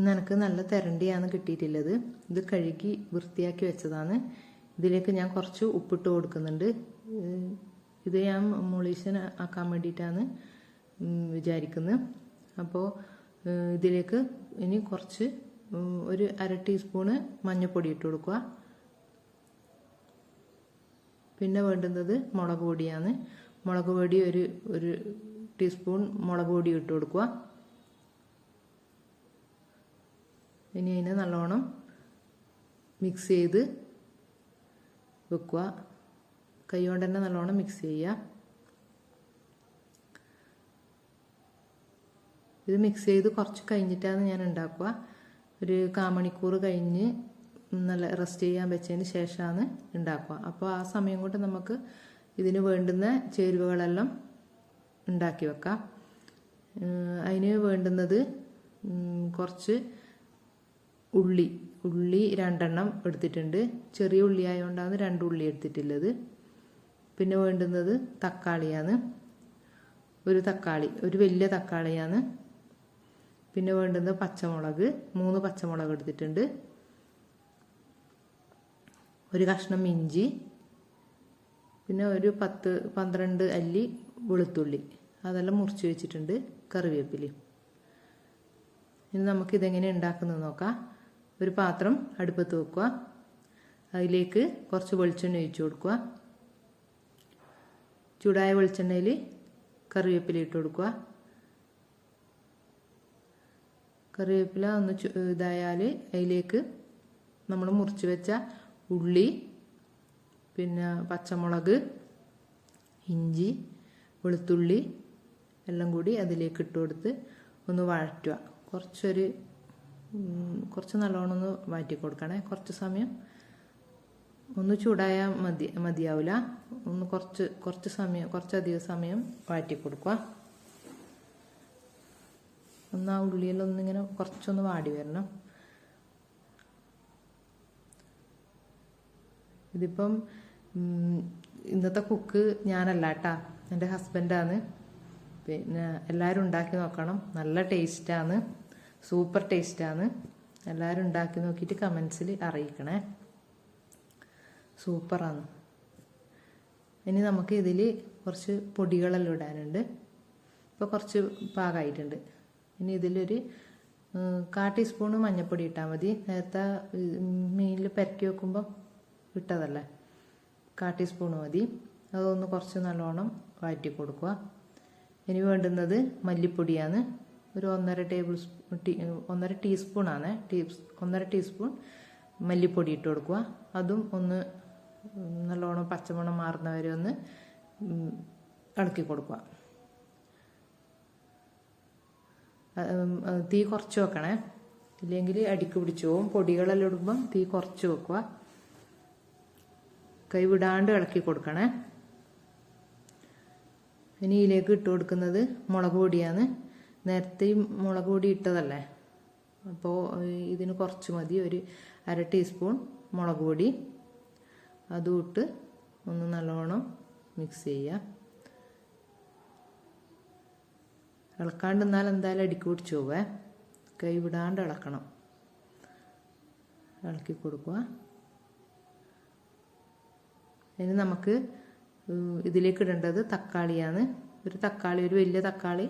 ഇന്ന് എനിക്ക് നല്ല തിരണ്ടിയാണ് കിട്ടിയിട്ടുള്ളത്. ഇത് കഴുകി വൃത്തിയാക്കി വെച്ചതാണ്. ഇതിലേക്ക് ഞാൻ കുറച്ച് ഉപ്പിട്ട് കൊടുക്കുന്നുണ്ട്. ഇത് ഞാൻ മൊളീഷൻ ആക്കാൻ വേണ്ടിയിട്ടാണ് വിചാരിക്കുന്നത് അപ്പോൾ ഇതിലേക്ക് ഇനി കുറച്ച് ഒരു അര ടീസ്പൂണ് മഞ്ഞൾപ്പൊടി ഇട്ട് കൊടുക്കുക. പിന്നെ വേണ്ടുന്നത് മുളക് പൊടിയാണ്. മുളക് പൊടി ഒരു ഒരു ടീസ്പൂൺ മുളക് പൊടി ഇട്ട് കൊടുക്കുക. ഇനി അതിനെ നല്ലോണം മിക്സ് ചെയ്ത് വെക്കുക. കൈ കൊണ്ട് തന്നെ നല്ലോണം മിക്സ് ചെയ്യുക. ഇത് മിക്സ് ചെയ്ത് കുറച്ച് കഴിഞ്ഞിട്ടാണ് ഞാൻ ഉണ്ടാക്കുക. ഒരു കാമണിക്കൂർ കഴിഞ്ഞ് നല്ല റെസ്റ്റ് ചെയ്യാൻ വെച്ചതിന് ശേഷമാണ് ഉണ്ടാക്കുക. അപ്പോൾ ആ സമയം കൊണ്ട് നമുക്ക് ഇതിന് വേണ്ടുന്ന ചേരുവകളെല്ലാം ഉണ്ടാക്കി വെക്കാം. അതിന് വേണ്ടുന്നത് കുറച്ച് ഉള്ളി ഉള്ളി രണ്ടെണ്ണം എടുത്തിട്ടുണ്ട്. ചെറിയ ഉള്ളി ആയതുകൊണ്ടാണ് രണ്ട് ഉള്ളി എടുത്തിട്ടുള്ളത്. പിന്നെ വേണ്ടുന്നത് തക്കാളിയാണ്. ഒരു തക്കാളി ഒരു വലിയ തക്കാളിയാണ്. പിന്നെ വേണ്ടുന്നത് പച്ചമുളക് മൂന്ന് പച്ചമുളക് എടുത്തിട്ടുണ്ട്. ഒരു കഷ്ണം ഇഞ്ചി പിന്നെ ഒരു പത്ത് പന്ത്രണ്ട് അല്ലി വെളുത്തുള്ളി. അതെല്ലാം മുറിച്ച് വെച്ചിട്ടുണ്ട് കറിവേപ്പില ഇനി നമുക്കിതെങ്ങനെ ഉണ്ടാക്കുന്നത് നോക്കാം. ഒരു പാത്രം അടുപ്പത്ത് വെക്കുക. അതിലേക്ക് കുറച്ച് വെളിച്ചെണ്ണ ഒഴിച്ചു കൊടുക്കുക. ചൂടായ വെളിച്ചെണ്ണയിൽ കറിവേപ്പില ഇട്ട് കൊടുക്കുക. കറിവേപ്പില ഒന്ന് ഇതായാൽ അതിലേക്ക് നമ്മൾ മുറിച്ച് വെച്ച ഉള്ളി പിന്നെ പച്ചമുളക് ഇഞ്ചി വെളുത്തുള്ളി എല്ലാം കൂടി അതിലേക്ക് ഇട്ട് കൊടുത്ത് ഒന്ന് വഴറ്റുക. കുറച്ചൊരു കുറച്ച് നല്ലോണം ഒന്ന് മാറ്റി കൊടുക്കണേ. കുറച്ച് സമയം ഒന്ന് ചൂടായാൽ മതി മതിയാവില്ല ഒന്ന് കുറച്ച് കുറച്ച് സമയം കുറച്ചധികം സമയം വാറ്റി കൊടുക്കുക. ഒന്ന് ആ ഉള്ളിയിലൊന്നിങ്ങനെ കുറച്ചൊന്ന് വാടി വരണം. ഇതിപ്പം ഇന്നത്തെ കുക്ക് ഞാനല്ല കേട്ടാ എന്റെ ഹസ്ബൻഡാണ്. പിന്നെ എല്ലാവരും ഉണ്ടാക്കി നോക്കണം. നല്ല ടേസ്റ്റാണ്. സൂപ്പർ ടേസ്റ്റാണ്. എല്ലാവരും ഉണ്ടാക്കി നോക്കിയിട്ട് കമൻസിൽ അറിയിക്കണേ. സൂപ്പറാണ്. ഇനി നമുക്ക് ഇതിൽ കുറച്ച് പൊടികളെല്ലാം ഇടാനുണ്ട്. ഇപ്പോൾ കുറച്ച് പാകമായിട്ടുണ്ട് ഇനി ഇതിലൊരു കാ ടീസ്പൂണ് മഞ്ഞൾപ്പൊടി ഇട്ടാൽ മതി. നേരത്തെ മീനിൽ പെരക്കി വെക്കുമ്പോൾ ഇട്ടതല്ലേ? കാ ടീസ്പൂൺ മതി. അതൊന്ന് കുറച്ച് നല്ലോണം വാറ്റി കൊടുക്കുക. ഇനി വേണ്ടുന്നത് മല്ലിപ്പൊടിയാണ്. ഒരു ഒന്നര ടേബിൾ സ്പൂൺ ടീ ഒന്നര ടീസ്പൂണാണ് ടീ ഒന്നര ടീസ്പൂൺ മല്ലിപ്പൊടി ഇട്ട് കൊടുക്കുക. അതും ഒന്ന് നല്ലോണം പച്ചമണം മാറുന്നവരെ ഒന്ന് ഉം, ഇളക്കി കൊടുക്കുക. തീ കുറച്ച് വെക്കണേ. ഇല്ലെങ്കിൽ അടിക്ക് പിടിച്ചു പോകും പൊടികളെല്ലാം ഇടുമ്പം തീ കുറച്ച് വെക്കുക. കൈ വിടാണ്ട് ഇളക്കി കൊടുക്കണേ. ഇനി ഇതിലേക്ക് ഇട്ട് കൊടുക്കുന്നത് മുളക് പൊടിയാണ്. നേരത്തെ ഈ മുളക് പൊടി ഇട്ടതല്ലേ? അപ്പോൾ ഇതിന് കുറച്ച് മതി. ഒരു അര ടീസ്പൂൺ മുളക് പൊടി. അതും ഇട്ട് ഒന്ന് നല്ലോണം മിക്സ് ചെയ്യുക ഇളക്കാണ്ട് എന്നാൽ എന്തായാലും അടിക്ക് പിടിച്ച് പോവേ. കൈ വിടാണ്ട് ഇളക്കണം. ഇളക്കി കൊടുക്കുക. ഇനി നമുക്ക് ഇതിലേക്ക് ഇടേണ്ടത് തക്കാളിയാണ്. ഒരു തക്കാളി ഒരു വലിയ തക്കാളി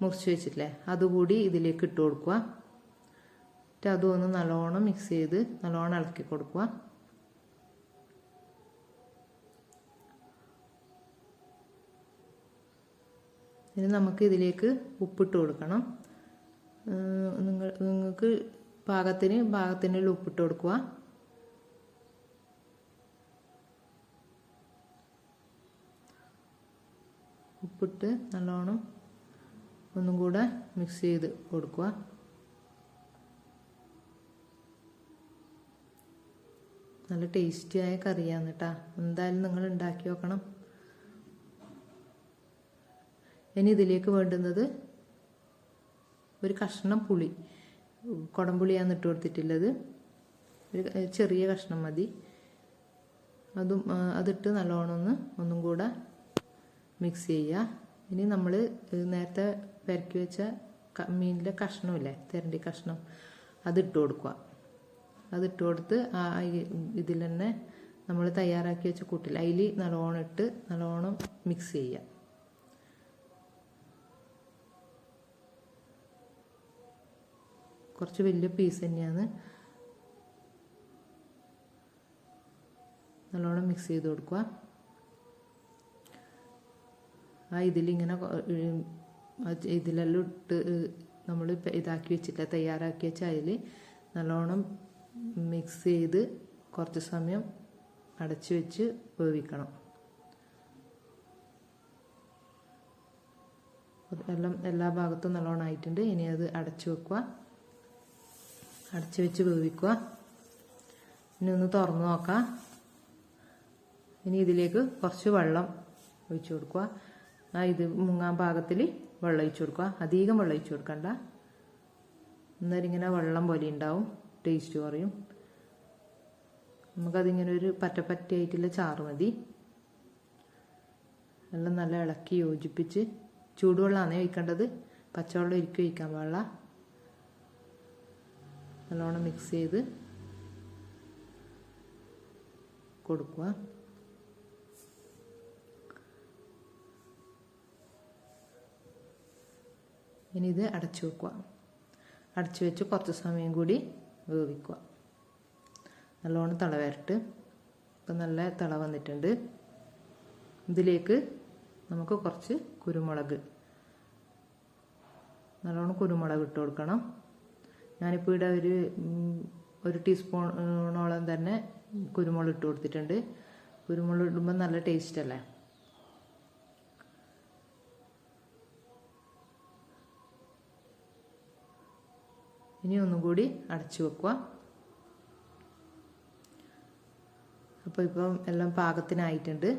മുറിച്ച് വെച്ചിട്ടില്ലേ? അതുകൂടി ഇതിലേക്ക് ഇട്ട് കൊടുക്കുക. എന്നിട്ട് അതും ഒന്ന് നല്ലോണം മിക്സ് ചെയ്ത് നല്ലോണം ഇളക്കി കൊടുക്കുക. ഇനി നമുക്ക് ഇതിലേക്ക് ഉപ്പിട്ട് കൊടുക്കണം. നിങ്ങൾ നിങ്ങൾക്ക് പാകത്തിന് പാകത്തിനുള്ള ഉപ്പിട്ട് കൊടുക്കുക. ഉപ്പിട്ട് നല്ലോണം ഒന്നും കൂടെ മിക്സ് ചെയ്ത് കൊടുക്കുക. നല്ല ടേസ്റ്റിയായ കറിയാണ് കേട്ടാ എന്തായാലും നിങ്ങൾ ഉണ്ടാക്കി നോക്കണം. ഇനി ഇതിലേക്ക് വേണ്ടുന്നത് ഒരു കഷ്ണം പുളി. കുടംപുളിയാണ് ഇട്ട് കൊടുത്തിട്ടുള്ളത്. ഒരു ചെറിയ കഷ്ണം മതി. അതും അതിട്ട് നല്ലോണം ഒന്ന് ഒന്നും കൂടെ മിക്സ് ചെയ്യുക. ഇനി നമ്മൾ നേരത്തെ പെരക്കി വെച്ച മീനിലെ കഷ്ണമില്ലേ തെരണ്ടി കഷ്ണം അതിട്ട് കൊടുക്കുക. അതിട്ട് കൊടുത്ത് ആ ഇതിൽ തന്നെ നമ്മൾ തയ്യാറാക്കി വെച്ച കൂട്ടിൽ അതിൽ നല്ലോണം ഇട്ട് നല്ലോണം മിക്സ് ചെയ്യുക. കുറച്ച് വലിയ പീസ് തന്നെയാണ്. നല്ലോണം മിക്സ് ചെയ്ത് കൊടുക്കുക. ആ ഇതിലിങ്ങനെ ഇതിലെല്ലാം ഇട്ട് നമ്മൾ ഇതാക്കി വെച്ചിട്ട് തയ്യാറാക്കി വെച്ച അതിൽ നല്ലോണം മിക്സ് ചെയ്ത് കുറച്ച് സമയം അടച്ചു വെച്ച് വേവിക്കണം. എല്ലാം എല്ലാ ഭാഗത്തും നല്ലോണം ആയിട്ടുണ്ട്. ഇനി അത് അടച്ചു വെക്കുക. അടച്ചു വെച്ച് വേവിക്കുക. ഇനി ഒന്ന് തുറന്നു നോക്കാം. ഇനി ഇതിലേക്ക് കുറച്ച് വെള്ളം ഒഴിച്ചു കൊടുക്കുക. ആ ഇത് മുങ്ങാൻ പാകത്തിൽ വെള്ളം കൊടുക്കുക. അധികം വെള്ളം കൊടുക്കണ്ട. അന്നേരം ഇങ്ങനെ വെള്ളം പോലെ ഉണ്ടാവും. ടേസ്റ്റ് കുറയും. നമുക്കതിങ്ങനെ ഒരു പറ്റപ്പറ്റയായിട്ടുള്ള ചാറ് മതി. എല്ലാം നല്ല ഇളക്കി യോജിപ്പിച്ച് ചൂടുവെള്ളമാണ് ഒഴിക്കേണ്ടത്. പച്ചവെള്ളം ഒരിക്കലും ഒഴിക്കാൻ പാടില്ല. നല്ലോണം മിക്സ് ചെയ്ത് കൊടുക്കുക. ഇനി ഇത് അടച്ചു വെക്കുക. അടച്ചു വെച്ച് കുറച്ച് സമയം കൂടി വേവിക്കുക. നല്ലോണം തിള വരട്ട്. ഇപ്പം നല്ല തിള വന്നിട്ടുണ്ട്. ഇതിലേക്ക് നമുക്ക് കുറച്ച് കുരുമുളക്. നല്ലോണം കുരുമുളക് ഇട്ട് കൊടുക്കണം. ഞാനിപ്പോൾ ഇവിടെ ഒരു ഒരു ടീസ്പൂണോളം തന്നെ കുരുമുളക് ഇട്ട് കൊടുത്തിട്ടുണ്ട്. കുരുമുളക് ഇടുമ്പോൾ നല്ല ടേസ്റ്റ് അല്ലേ? ഇനി ഒന്നും കൂടി അടച്ചു വെക്കുക. അപ്പോൾ ഇപ്പം എല്ലാം പാകത്തിനായിട്ടുണ്ട്.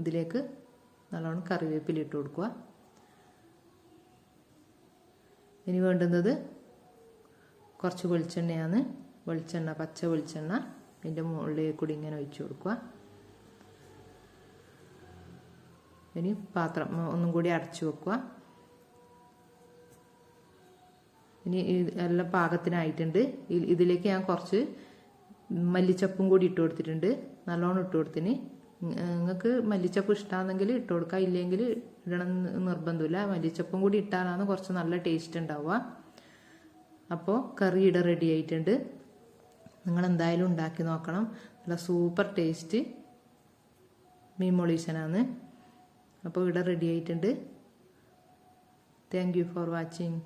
ഇതിലേക്ക് നല്ലോണം കറിവേപ്പില ഇട്ട് കൊടുക്കുക. ഇനി വേണ്ടുന്നത് കുറച്ച് വെളിച്ചെണ്ണയാണ്. വെളിച്ചെണ്ണ പച്ച വെളിച്ചെണ്ണ ഇതിന്റെ മുകളിലേക്ക് കൂടി ഇങ്ങനെ ഒഴിച്ചു കൊടുക്കുക. ഇനി പാത്രം ഒന്നും കൂടി അടച്ചു വെക്കുക. ഇനി എല്ലാം പാകത്തിനായിട്ടുണ്ട്. ഇതിലേക്ക് ഞാൻ കുറച്ച് മല്ലിച്ചപ്പും കൂടി ഇട്ട് കൊടുത്തിട്ടുണ്ട്. നല്ലോണം ഇട്ട് കൊടുത്തിന്. നിങ്ങൾക്ക് മല്ലിച്ചപ്പ് ഇഷ്ടമാണെങ്കിൽ ഇട്ട് കൊടുക്കുക ഇല്ലെങ്കിൽ ഇടണം നിർബന്ധമില്ല. മല്ലിച്ചപ്പും കൂടി ഇട്ടാലാണ് കുറച്ച് നല്ല ടേസ്റ്റ് ഉണ്ടാവുക. അപ്പോൾ കറി ഇട റെഡി ആയിട്ടുണ്ട്. നിങ്ങൾ എന്തായാലും ഉണ്ടാക്കി നോക്കണം. നല്ല സൂപ്പർ ടേസ്റ്റ് മീൻ മൊളീഷനാണ് അപ്പോൾ ഇവിടെ റെഡി ആയിട്ടുണ്ട്. Thank you for watching